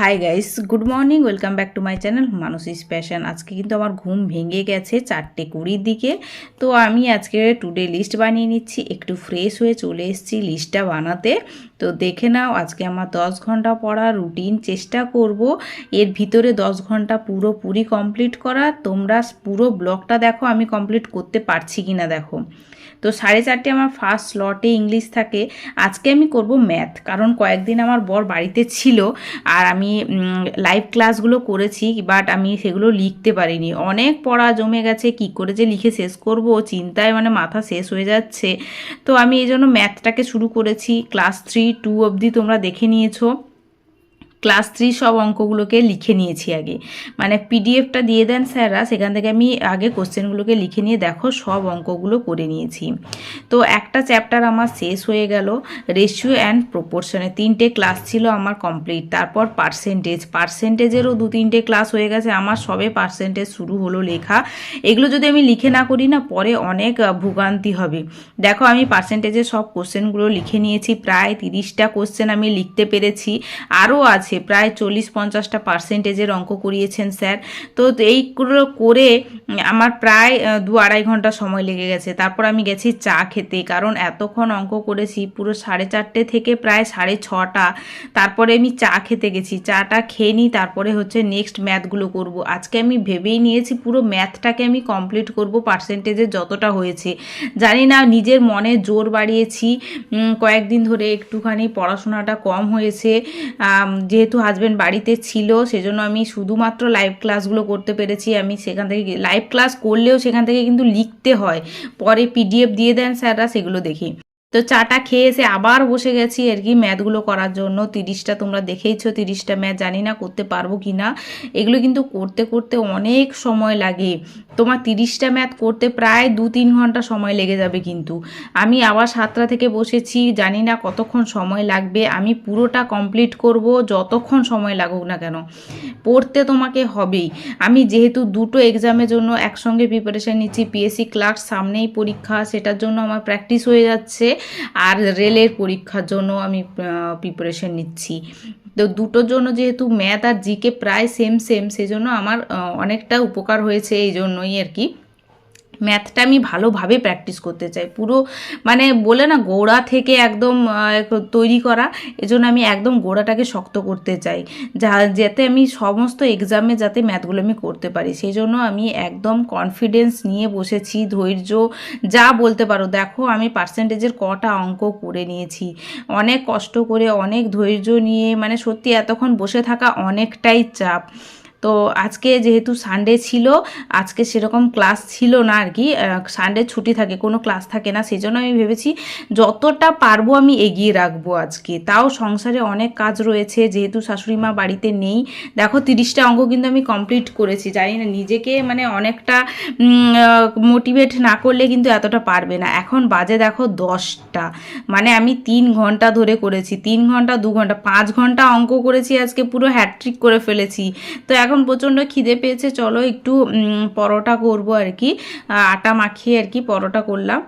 Hi guys good morning welcome back to my channel মানুষিস passion আজকে কিন্তু আমার ঘুম ভেঙে গেছে চারটে কুড়ির দিকে। তো আমি আজকে টুডে লিস্ট বানিয়ে নিচ্ছি, একটু ফ্রেশ হয়ে চলে এসেছি লিস্টটা বানাতে। তো দেখে নাও, আজকে আমার দশ ঘণ্টা পড়া রুটিন চেষ্টা করব। এর ভিতরে দশ ঘণ্টা পুরোপুরি কমপ্লিট করা। তোমরা পুরো ব্লগটা দেখো, আমি কমপ্লিট করতে পারছি কি না দেখো। তো সাড়ে চারটে আমার ফার্স্ট স্লটে ইংলিশ থাকে। আজকে আমি করব ম্যাথ কারণ কয়েকদিন আমার বর বাড়িতে ছিল আর আমি লাইভ ক্লাসগুলো করেছি বাট আমি সেগুলো লিখতে পারিনি। অনেক পড়া জমে গেছে, কি করে যে লিখে শেষ করব? চিন্তায় মানে মাথা শেষ হয়ে যাচ্ছে। তো আমি এই জন্য ম্যাথটাকে শুরু করেছি। ক্লাস থ্রি টু অবধি তোমরা দেখে নিয়েছো। ক্লাস থ্রি সব অঙ্কগুলোকে লিখে নিয়েছি আগে। মানে পিডিএফটা দিয়ে দেন স্যাররা, সেখান থেকে আমি আগে কোশ্চেনগুলোকে লিখে নিয়ে দেখো সব অঙ্কগুলো করে নিয়েছি। তো একটা চ্যাপ্টার আমার শেষ হয়ে গেল, রেশিও অ্যান্ড প্রপোর্শনে। তিনটে ক্লাস ছিল আমার কমপ্লিট, তারপর পার্সেন্টেজ। পার্সেন্টেজেরও দু তিনটে ক্লাস হয়ে গেছে, আমার সবে পার্সেন্টেজ শুরু হলো লেখা। এগুলো যদি আমি লিখে না করি না, পরে অনেক ভোগান্তি হবে। দেখো আমি পার্সেন্টেজের সব কোশ্চেনগুলো লিখে নিয়েছি, প্রায় তিরিশটা কোশ্চেন আমি লিখতে পেরেছি। আরও আছে আছে। প্রায় চল্লিশ পঞ্চাশটা পার্সেন্টেজের অঙ্ক করিয়েছেন স্যার। তো এইগুলো করে আমার প্রায় দু আড়াই ঘণ্টা সময় লেগে গেছে। তারপর আমি গেছি চা খেতে, কারণ এতক্ষণ অঙ্ক করেছি, পুরো সাড়ে চারটে থেকে প্রায় সাড়ে ছটা। তারপরে আমি চা খেতে গেছি। চাটা খেয়ে নিই, তারপরে হচ্ছে নেক্সট ম্যাথগুলো করব। আজকে আমি ভেবেই নিয়েছি, পুরো ম্যাথটাকে আমি কমপ্লিট করব পার্সেন্টেজের যতটা হয়েছে। জানি না, নিজের মনে জোর বাড়িয়েছি। কয়েকদিন ধরে একটুখানি পড়াশোনাটা কম হয়েছে। যে যেহেতু হাজব্যান্ড বাড়িতে ছিল, সেজন্য আমি শুধুমাত্র লাইভ ক্লাসগুলো করতে পেরেছি। আমি সেখান থেকে লাইভ ক্লাস করলেও সেখান থেকে কিন্তু লিখতে হয়। পরে পিডিএফ দিয়ে দেন স্যাররা, সেগুলো দেখি। তো চাটা খেয়ে এসে আবার বসে গেছি আর কি ম্যাথগুলো করার জন্য। তিরিশটা তোমরা দেখেইছো, তিরিশটা ম্যাথ, জানি না করতে পারব কি না। এগুলো কিন্তু করতে করতে অনেক সময় লাগে। তোমার তিরিশটা ম্যাথ করতে প্রায় দু তিন ঘণ্টা সময় লেগে যাবে কিন্তু। আমি আবার সাতটা থেকে বসেছি, জানি না কতক্ষণ সময় লাগবে। আমি পুরোটা কমপ্লিট করব যতক্ষণ সময় লাগুক না কেন। পড়তে তোমাকে হবেই। আমি যেহেতু দুটো এক্সামের জন্য একসঙ্গে প্রিপারেশান নিচ্ছি পিএসসি ক্লাস সামনেই পরীক্ষা, সেটার জন্য আমার প্র্যাকটিস হয়ে যাচ্ছে। আর রেলের পরীক্ষার জন্য আমি প্রিপারেশন নিচ্ছি। তো দুটোর জন্য যেহেতু ম্যাথ আর জিকে প্রায় সেম সেম সেজন্য আমার অনেকটা উপকার হয়েছে এই জন্যই আর কি। ম্যাথটা আমি ভালোভাবে প্র্যাকটিস করতে চাই। পুরো মানে বলে না, গোড়া থেকে একদম তৈরি করা, এজন্য আমি একদম গোড়াটাকে শক্ত করতে চাই। যা, যাতে আমি সমস্ত এক্সামে যাতে ম্যাথগুলো আমি করতে পারি। সেই জন্য আমি একদম কনফিডেন্স নিয়ে বসেছি, ধৈর্য, যা বলতে পারো। দেখো, আমি পার্সেন্টেজের কটা অঙ্ক করে নিয়েছি। অনেক কষ্ট করে, অনেক ধৈর্য নিয়ে মানে সত্যি এতক্ষণ বসে থাকা অনেকটাই চাপ। তো আজকে যেহেতু সানডে ছিল, আজকে সেরকম ক্লাস ছিল না আর কি সানডে ছুটি থাকে, কোনো ক্লাস থাকে না সেই জন্য আমি ভেবেছি যতটা পারব আমি এগিয়ে রাখব আজকে। তাও সংসারে অনেক কাজ রয়েছে, যেহেতু শাশুড়ি মা বাড়িতে নেই। দেখো তিরিশটা অঙ্ক কিন্তু আমি কমপ্লিট করেছি, জানি না, নিজেকে মানে অনেকটা মোটিভেট না করলে কিন্তু এতটা পারবে না। এখন বাজে দেখো দশটা। মানে আমি তিন ঘণ্টা ধরে করেছি, তিন ঘণ্টা, দু ঘণ্টা, পাঁচ ঘণ্টা অঙ্ক করেছি, আজকে পুরো হ্যাট্রিক করে ফেলেছি। তো এখন প্রচণ্ড খিদে পেয়েছে, চলো একটু পরোটা করব আর কি। আটা মাখিয়ে আর কি পরোটা করলাম।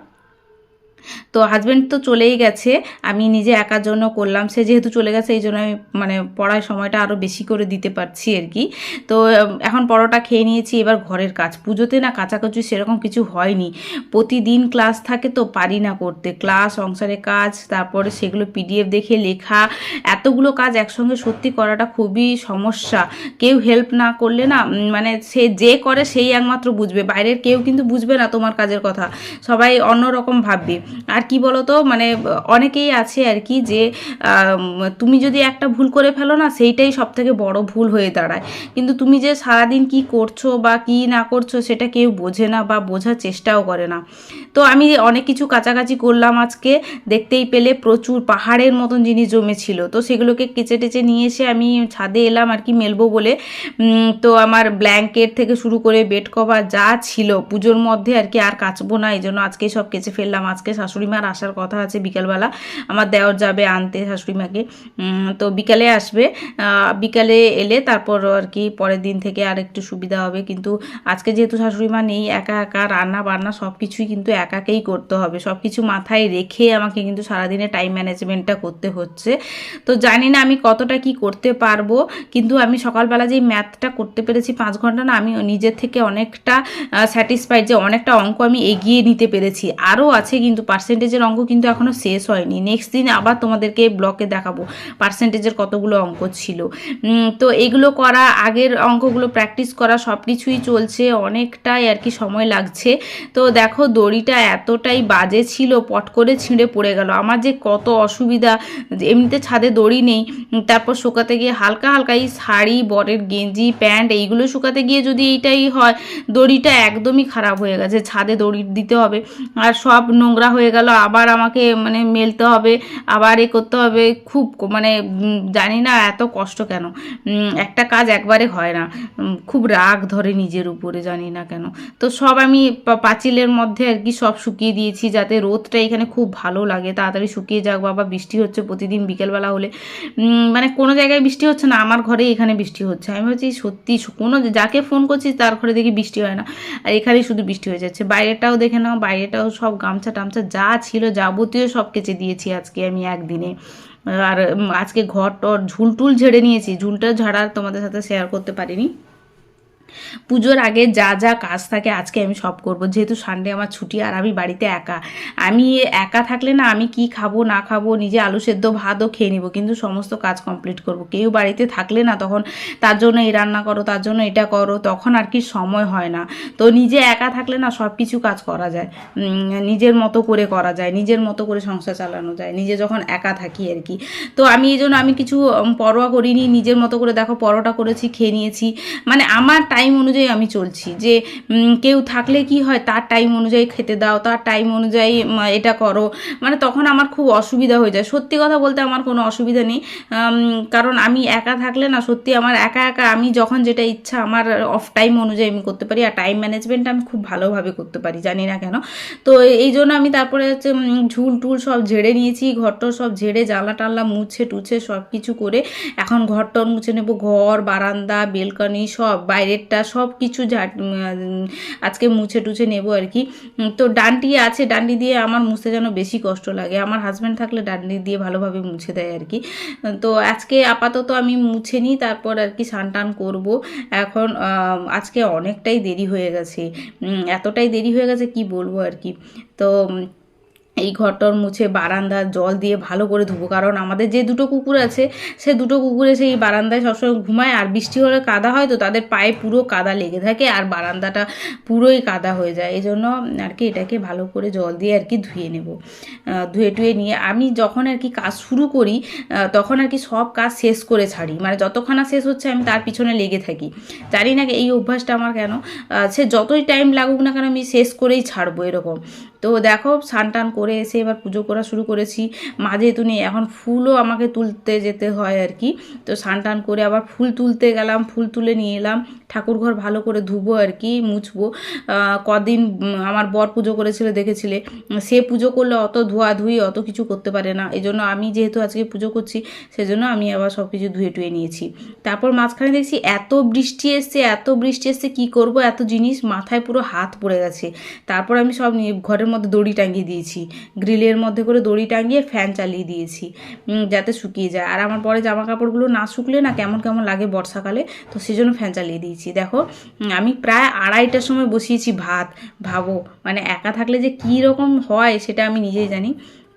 তো হাজব্যান্ড তো চলেই গেছে, আমি নিজে একার জন্য করলাম, সে যেহেতু চলে গেছে, এই জন্য আমি মানে পড়ার সময়টা আরও বেশি করে দিতে পারছি আর কি। তো এখন পরোটা খেয়ে নিয়েছি, এবার ঘরের কাজ। পুজোতে না কাচাকুচি সেরকম কিছু হয়নি। প্রতিদিন ক্লাস থাকে তো পারি না করতে। ক্লাস সংসারে কাজ, তারপরে সেগুলো পিডিএফ দেখে লেখা, এতগুলো কাজ একসঙ্গে সত্যি করাটা খুবই সমস্যা। কেউ হেল্প না করলে না মানে সে যে করে সেই একমাত্র বুঝবে। বাইরের কেউ কিন্তু বুঝবে না তোমার কাজের কথা। সবাই অন্যরকম ভাববে। আর কি বলতো মানে অনেকেই আছে আর কি যে তুমি যদি একটা ভুল করে ফেলো না, সেইটাই সব থেকে বড় ভুল হয়ে দাঁড়ায়। কিন্তু তুমি যে সারাদিন কি করছ বা কি না করছ, সেটা কেউ বোঝে না বা বোঝার চেষ্টাও করে না। তো আমি অনেক কিছু কাছাকাছি করলাম আজকে, দেখতেই পেলে প্রচুর পাহাড়ের মতন জিনিস জমেছিল। তো সেগুলোকে কেচে টেচে নিয়ে এসে আমি ছাদে এলাম আর কি মেলবো বলে। তো আমার ব্ল্যাঙ্কেট থেকে শুরু করে বেড কভার যা ছিল, পুজোর মধ্যে আর কি আর কাচবো না, এই জন্য আজকে সব কেচে ফেললাম। আজকে শাশুড়ি মার আসার কথা আছে, বিকালবেলা আমার দেওর যাবে আনতে শাশুড়ি মাকে তো বিকালে আসবে বিকালে এলে তারপর আর কি পরের দিন থেকে আর একটু সুবিধা হবে। কিন্তু আজকে যেহেতু শাশুড়ি মা নেই, একা একা রান্না বান্না সব কিছুই কিন্তু একাকেই করতে হবে। সব কিছু মাথায় রেখে আমাকে কিন্তু সারাদিনে টাইম ম্যানেজমেন্টটা করতে হচ্ছে। তো জানি না আমি কতটা কি করতে পারব, কিন্তু আমি সকালবেলা যে ম্যাথটা করতে পেরেছি পাঁচ ঘণ্টা না, আমি নিজের থেকে অনেকটা স্যাটিসফাইড যে অনেকটা অঙ্ক আমি এগিয়ে নিতে পেরেছি। আরও আছে কিন্তু পার্সেন্টেজের অঙ্ক কিন্তু এখনও শেষ হয়নি। নেক্সট দিন আবার তোমাদেরকে ব্লকে দেখাবো পার্সেন্টেজের কতগুলো অঙ্ক ছিল। তো এগুলো করা, আগের অঙ্কগুলো প্র্যাকটিস করা সব কিছুই চলছে। অনেকটাই আর কি সময় লাগছে। তো দেখো, দড়িটা এতটাই বাজে ছিল, পট করে ছিঁড়ে পড়ে গেল। আমার যে কত অসুবিধা, এমনিতে ছাদে দড়ি নেই, তারপর শুকাতে গিয়ে হালকা হালকা এই শাড়ি, বরের গেঞ্জি, প্যান্ট এইগুলো শুকাতে গিয়ে যদি এইটাই হয়, দড়িটা একদমই খারাপ হয়ে গেছে। ছাদে দড়ি দিতে হবে। আর সব নোংরা হয়ে গেল, আবার আমাকে মানে মেলতে হবে, আবার এ করতে হবে, খুব মানে জানি না এত কষ্ট কেন? একটা কাজ একবারে হয় না। খুব রাগ ধরে নিজের উপরে, জানি না কেন। তো সব আমি পাঁচিলের মধ্যে আর কি সব শুকিয়ে দিয়েছি যাতে রোদটা এখানে খুব ভালো লাগে। তাড়াতাড়ি শুকিয়ে যাক, বাবা, বৃষ্টি হচ্ছে প্রতিদিন বিকেলবেলা হলে। মানে কোনো জায়গায় বৃষ্টি হচ্ছে না, আমার ঘরে এখানে বৃষ্টি হচ্ছে। আমি ভাবছি সত্যি কোনো যাকে ফোন করছি তার ঘরে দেখি বৃষ্টি হয় না। আর এখানেই শুধু বৃষ্টি হয়ে যাচ্ছে। বাইরেটাও দেখে নাও বাইরেটাও সব গামছা টামছা যা ছিল যাবতীয় সব কেচে দিয়েছি আজকে আমি একদিনে। আর আজকে ঘর টর ঝুল টুল ঝেড়ে নিয়েছি। ঝুলটা ঝাড়ার তোমাদের সাথে শেয়ার করতে পারিনি। পুজোর আগে যা যা কাজ থাকে আজকে আমি সব করব। যেহেতু সানডে আমার ছুটি আর আমি বাড়িতে একা। আমি একা থাকলে না আমি কি খাব, না খাব, নিজে আলু সেদ্ধ ভাতও খেয়ে নিব। কিন্তু সমস্ত কাজ কমপ্লিট করব। কেউ বাড়িতে থাকলে না তখন তার জন্য এই রান্না করো, তার জন্য এটা করো, তখন আর কি সময় হয় না। তো নিজে একা থাকলে না সব কিছু কাজ করা যায়। নিজের মতো করে করা যায়, নিজের মতো করে সংসার চালানো যায়, নিজে যখন একা থাকি আর কি। তো আমি এই জন্য আমি কিছু পরোয়া করিনি, নিজের মতো করে দেখো পরোটা করেছি, খেয়ে নিয়েছি। মানে আমার টাইম অনুযায়ী আমি চলছি। যে কেউ থাকলে কি হয়, তার টাইম অনুযায়ী খেতে দাও, তার টাইম অনুযায়ী এটা করো। মানে তখন আমার খুব অসুবিধা হয়ে যায়। সত্যি কথা বলতে আমার কোনো অসুবিধা নেই। কারণ আমি একা থাকলে না, সত্যি আমার একা একা আমি যখন যেটা ইচ্ছা আমার অফ টাইম অনুযায়ী আমি করতে পারি। আর টাইম ম্যানেজমেন্ট আমি খুব ভালোভাবে করতে পারি, জানি না কেন। তো এই জন্য আমি তারপরে হচ্ছে ঝুল টুল সব ঝেড়ে নিয়েছি, ঘরটর সব ঝেড়ে জানলা টাল্লা মুছে টুছে সব কিছু করে এখন ঘরটর মুছে নেব। ঘর, বারান্দা, বেলকনি সব বাইরেরটা সব কিছু আজকে মুছে টুছে নেব আর কি। তো ডান্ডি আছে, ডান্ডি দিয়ে আমার মুছতে যেন বেশি কষ্ট লাগে। আমার হাজব্যান্ড থাকলে ডান্ডি দিয়ে ভালোভাবে মুছে দেয় আর কি। তো আজকে আপাতত আমি মুছে নিই, তারপর আর কি স্নান টান করব। এখন আজকে অনেকটাই দেরি হয়ে গেছে। এতটাই দেরি হয়ে গেছে কি বলব আর কি। তো এই ঘরটর মুছে বারান্দা জল দিয়ে ভালো করে ধুবো। কারণ আমাদের যে দুটো কুকুর আছে, সে দুটো কুকুরে সেই বারান্দায় সবসময় ঘুমায়, আর বৃষ্টি হলে কাদা হয় তো তাদের পায়ে পুরো কাদা লেগে থাকে আর বারান্দাটা পুরোই কাদা হয়ে যায়। এই জন্য আর কি এটাকে ভালো করে জল দিয়ে আর কি ধুয়ে নেব। ধুয়ে টুয়ে নিয়ে আমি যখন আর কি কাজ শুরু করি তখন আর কি সব কাজ শেষ করে ছাড়ি। মানে যতক্ষণ শেষ হচ্ছে আমি তার পিছনে লেগে থাকি। জানি না এই অভ্যাসটা আমার কেন সে যতই টাইম লাগুক না কেন আমি শেষ করেই ছাড়বো এরকম। তো দেখো স্নান টান করে এসে এবার পুজো করা শুরু করেছি। মা যেহেতু নেই, এখন ফুলও আমাকে তুলতে যেতে হয় আর কি। তো স্নান টান করে আবার ফুল তুলতে গেলাম, ফুল তুলে নিয়ে এলাম। ঠাকুর ঘর ভালো করে ধুবো আর কি, মুছবো। কদিন আমার বর পুজো করেছিল, দেখেছিলে। সে পুজো করলে অত ধোয়াধুয়ি, অত কিছু করতে পারে না। এই জন্য আমি যেহেতু আজকে পুজো করছি, সেজন্য আমি আবার সব কিছু ধুয়ে টুয়ে নিয়েছি। তারপর মাঝখানে দেখছি এত বৃষ্টি এসছে, এত বৃষ্টি এসছে, কি করব? এত জিনিস মাথায় পুরো হাত পড়ে গেছে। তারপর আমি সব ঘরের মধ্যে দড়ি টাঙিয়ে দিয়েছি। গ্রিলের মধ্যে করে দড়ি টাঙিয়ে ফ্যান চালিয়ে দিয়েছি যাতে শুকিয়ে যায়। আর আমার পরে জামা কাপড়গুলো না শুকলে না কেমন কেমন লাগে বর্ষাকালে, তো সেই জন্য ফ্যান চালিয়ে দিয়েছি। দেখো আমি প্রায় আড়াইটার সময় বসিয়েছি ভাত, ভাবো মানে একা থাকলে যে কী রকম হয় সেটা আমি নিজেই জানি।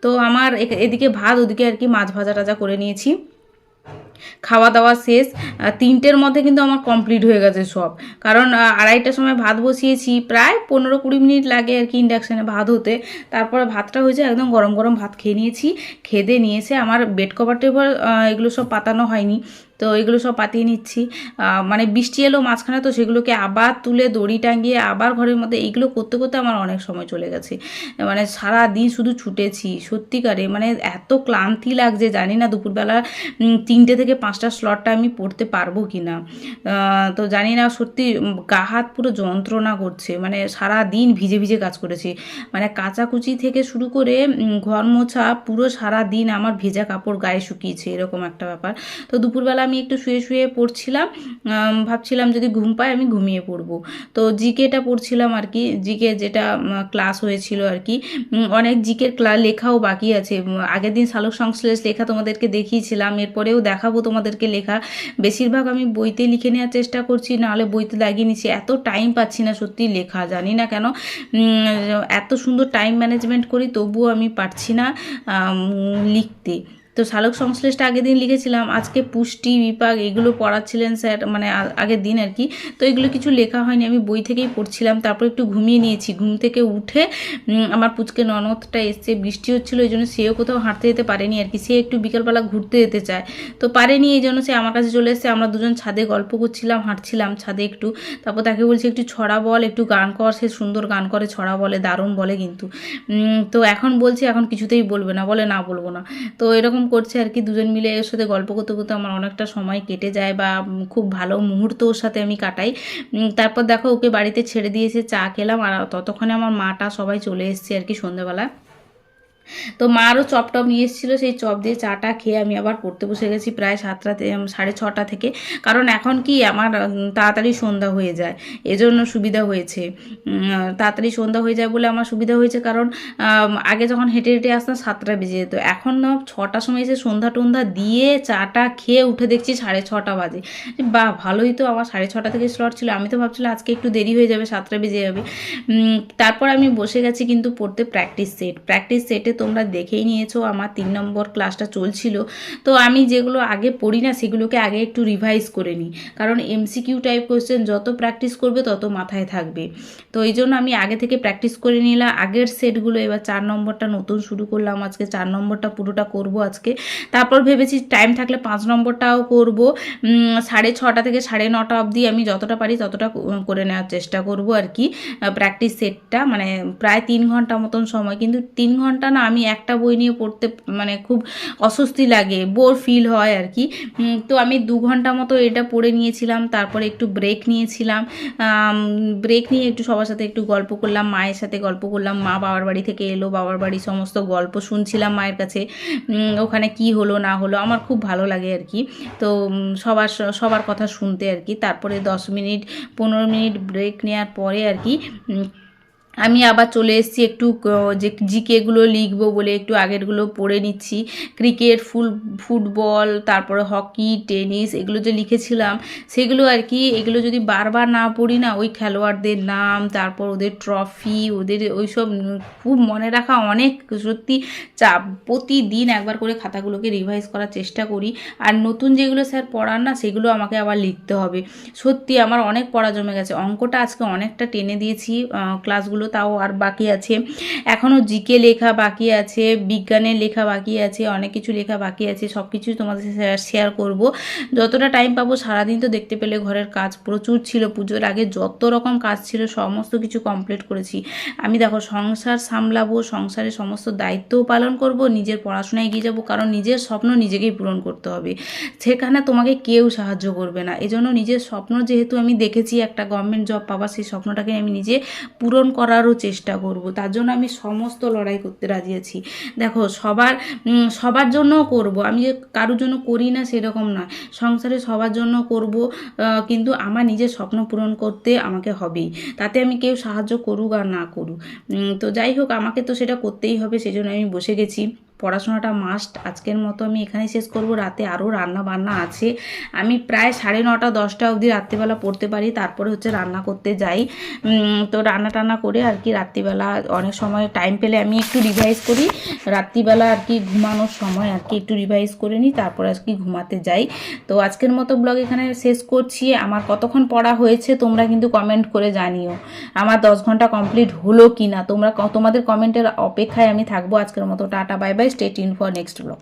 তো আমার এদিকে ভাত, ওদিকে আর কি মাছ ভাজা টাজা করে নিয়েছি। খাওয়া দাওয়া শেষ তিনটের মধ্যে কিন্তু আমার কমপ্লিট হয়ে গেছে সব। কারণ আড়াইটার সময় ভাত বসিয়েছি, প্রায় পনেরো কুড়ি মিনিট লাগে আর কি ইন্ডাকশানে ভাত হতে। তারপরে ভাতটা হয়েছে একদম গরম গরম ভাত খেয়ে নিয়েছি খেদে নিয়েছে আমার বেড কভার টেভার এগুলো সব পাতানো হয়নি। তো এগুলো সব পাতিয়ে নিচ্ছি। মানে বৃষ্টি এলো মাঝখানে তো সেগুলোকে আবার তুলে, দড়ি টাঙিয়ে, আবার ঘরের মধ্যে এইগুলো করতে করতে আমার অনেক সময় চলে গেছে। মানে সারা দিন শুধু ছুটেছি, সত্যিকারে মানে এত ক্লান্তি লাগছে, জানি না দুপুরবেলা তিনটে থেকে পাঁচটা স্লটটা আমি পড়তে পারব কি না তো জানি না সত্যি গা হাত পুরো যন্ত্রণা করছে মানে সারা দিন ভিজে ভিজে কাজ করেছি। মানে কাচাকুচি থেকে শুরু করে ঘর মোছা পুরো সারা দিন আমার ভেজা কাপড় গায়ে শুকিয়েছে, এরকম একটা ব্যাপার। তো দুপুরবেলা আমি একটু শুয়ে শুয়ে পড়ছিলাম ভাবছিলাম যদি ঘুম পাই আমি ঘুমিয়ে পড়ব। তো জিকেটা পড়ছিলাম আর কি, জিকে যেটা ক্লাস হয়েছিল আর কি অনেক জিকের ক্লা, লেখাও বাকি আছে। আগের দিন শালক সংশ্লেষ লেখা তোমাদেরকে দেখিয়েছিলাম, এরপরেও দেখাবো তোমাদেরকে লেখা। বেশিরভাগ আমি বইতে লিখে নেওয়ার চেষ্টা করছি, নাহলে বইতে লাগিয়ে নিচ্ছি। এত টাইম পাচ্ছি না সত্যি লেখা, জানি না কেন। এত সুন্দর টাইম ম্যানেজমেন্ট করি, তবুও আমি পারছি না লিখতে। তো শালক সংশ্লেষটা আগের দিন লিখেছিলাম, আজকে পুষ্টি বিপাক এগুলো পড়াচ্ছিলেন স্যার মানে আগের দিন আর কি। তো এগুলো কিছু লেখা হয়নি, আমি বই থেকেই পড়ছিলাম, তারপর একটু ঘুমিয়ে নিয়েছি। ঘুম থেকে উঠে আমার পুচকে ননদটা এসছে, বৃষ্টি হচ্ছিল, এই জন্য সেও কোথাও হাঁটতে যেতে পারেনি আর কি, সে একটু বিকালবেলা ঘুরতে যেতে চায়। তো পারেনি, এই জন্য সে আমার কাছে চলে এসেছে, আমরা দুজন ছাদে গল্প করছিলাম, হাঁটছিলাম ছাদে একটু। তারপর তাকে বলছি, একটু ছড়া বল, একটু গান কর, সে সুন্দর গান করে, ছড়া বলে, দারুণ বলে কিন্তু। তো এখন বলছি, এখন কিছুতেই বলবে না, বলে না বলব না। তো এরকম করছে আর কি, দুজন মিলে এর সাথে গল্প করতে করতে আমার অনেকটা সময় কেটে যায় বা খুব ভালো মুহূর্ত ওর সাথে আমি কাটাই। তারপর দেখো ওকে বাড়িতে ছেড়ে দিয়েছে চা খেলাম আর ততক্ষণে আমার মাটা সবাই চলে এসছে আর কি সন্ধ্যেবেলা। তো মারও চপ টপ নিয়ে এসেছিল, সেই চপ দিয়ে চাটা খেয়ে আমি আবার পড়তে বসে গেছি প্রায় সাতটা সাড়ে ছটা থেকে। কারণ এখন কি আমার তাড়াতাড়ি সন্ধ্যা হয়ে যায়, এজন্য সুবিধা হয়েছে। তাড়াতাড়ি সন্ধ্যা হয়ে যায় বলে আমার সুবিধা হয়েছে কারণ আগে যখন হেঁটে হেঁটে আসতাম সাতটা বেজে যেত। এখন ছটার সময় এসে সন্ধ্যা টন্ধা দিয়ে চাটা খেয়ে উঠে দেখছি সাড়ে ছটা বাজে। বাহ ভালোই তো আমার সাড়ে ছটা থেকে স্লট ছিল। আমি তো ভাবছিলাম আজকে একটু দেরি হয়ে যাবে, সাতটা বেজে যাবে। তারপর আমি বসে গেছি কিন্তু পড়তে প্র্যাকটিস সেট প্র্যাকটিস সেটে তোমরা দেখেই নিয়েছো, আমার তিন নম্বর ক্লাসটা চলছিল। তো আমি যেগুলো আগে পড়ি না, সেগুলোকে আগে একটু রিভাইজ করে নিই। কারণ এমসিকিউ টাইপ কোয়েশ্চেন যত প্র্যাকটিস করবে, তত মাথায় থাকবে। তো এই জন্য আমি আগে থেকে প্র্যাকটিস করে নিলাম। আগের সেটগুলো এবার চার নম্বরটা নতুন শুরু করলাম আজকে, চার নম্বরটা পুরোটা করব আজকে। তারপর ভেবেছি টাইম থাকলে পাঁচ নম্বরটাও করব। সাড়ে ছটা থেকে সাড়ে নটা অবধি আমি যতটা পারি ততটা করে নেওয়ার চেষ্টা করব আর কি। প্র্যাকটিস সেটটা মানে প্রায় তিন ঘণ্টা মতন সময়। কিন্তু তিন ঘণ্টা না আমি একটা বই নিয়ে পড়তে মানে খুব অস্বস্তি লাগে বোর ফিল হয় আর কি তো আমি দু ঘণ্টা মতো এটা পড়ে নিয়েছিলাম, তারপরে একটু ব্রেক নিয়েছিলাম। ব্রেক নিয়ে একটু সবার সাথে একটু গল্প করলাম, মায়ের সাথে গল্প করলাম, মা বাবার বাড়ি থেকে এলো, বাবার বাড়ি সমস্ত গল্প শুনছিলাম মায়ের কাছে। ওখানে কি হলো, না হলো, আমার খুব ভালো লাগে আর কি তো সবার সবার কথা শুনতে আর কি তারপরে দশ মিনিট, পনেরো মিনিট ব্রেক নেওয়ার পরে আর কি আমি আবার চলে এসেছি একটু যে জিকেগুলো লিখব বলে একটু আগেরগুলো পড়ে নিচ্ছি। ক্রিকেট ফুল ফুটবল তারপরে হকি টেনিস এগুলো যে লিখেছিলাম সেগুলো আর কি এগুলো যদি বারবার না পড়ি না ওই খেলোয়াড়দের নাম তারপর ওদের ট্রফি ওদের ওই সব খুব মনে রাখা অনেক সত্যি চাপ। প্রতিদিন একবার করে খাতাগুলোকে রিভাইজ করার চেষ্টা করি। আর নতুন যেগুলো স্যার পড়ান না সেগুলো আমাকে আবার লিখতে হবে। সত্যি আমার অনেক পড়া জমে গেছে। অঙ্কটা আজকে অনেকটা টেনে দিয়েছি আহ, ক্লাসগুলো তাও আর বাকি আছে। এখনও জিকে লেখা বাকি আছে, বিজ্ঞানের লেখা বাকি আছে, অনেক কিছু লেখা বাকি আছে সব কিছুই তোমাদের শেয়ার করব। যতটা টাইম পাবো সারাদিন তো দেখতে পেলে ঘরের কাজ প্রচুর ছিল, পুজোর আগে যত রকম কাজ ছিল সমস্ত কিছু কমপ্লিট করেছি। আমি দেখো সংসার সামলাবো সংসারের সমস্ত দায়িত্বও পালন করব, নিজের পড়াশোনায় এগিয়ে যাব, কারণ নিজের স্বপ্ন নিজেকেই পূরণ করতে হবে। সেখানে তোমাকে কেউ সাহায্য করবে না। এজন্য নিজের স্বপ্ন যেহেতু আমি দেখেছি, একটা গভর্নমেন্ট জব পাবা, সেই স্বপ্নটাকে আমি নিজে পূরণ করারও চেষ্টা করব। তার জন্য আমি সমস্ত লড়াই করতে রাজি আছি। দেখো, সবার সবার জন্যও করব। আমি যে কারোর জন্য করি না সেরকম নয়। সংসারে সবার জন্য করব কিন্তু আমার নিজের স্বপ্ন পূরণ করতে আমাকে হবেই। তাতে আমি কেউ সাহায্য করুক আর না করুক। তো যাই হোক, আমাকে তো সেটা করতেই হবে, সেজন্য আমি বসে গেছি। পড়াশোনাটা মাস্ট আজকের মতো আমি এখানেই শেষ করব। রাতে আরও রান্না বান্না আছে। আমি প্রায় সাড়ে নটা, দশটা অবধি রাত্রিবেলা পড়তে পারি। তারপরে হচ্ছে রান্না করতে যাই। তো রান্না টান্না করে আর কি রাত্রিবেলা অনেক সময় টাইম পেলে আমি একটু রিভাইজ করি। রাত্রিবেলা আর কি ঘুমানোর সময় আর কি একটু রিভাইজ করে নিই। তারপর আর কি ঘুমাতে যাই। তো আজকের মতো ব্লগ এখানে শেষ করছি। আমার কতক্ষণ পড়া হয়েছে তোমরা কিন্তু কমেন্ট করে জানিও। আমার দশ ঘণ্টা কমপ্লিট হলো কি না তোমরা তোমাদের কমেন্টের অপেক্ষায় আমি থাকব। আজকের মতো tata bye bye state in for next blog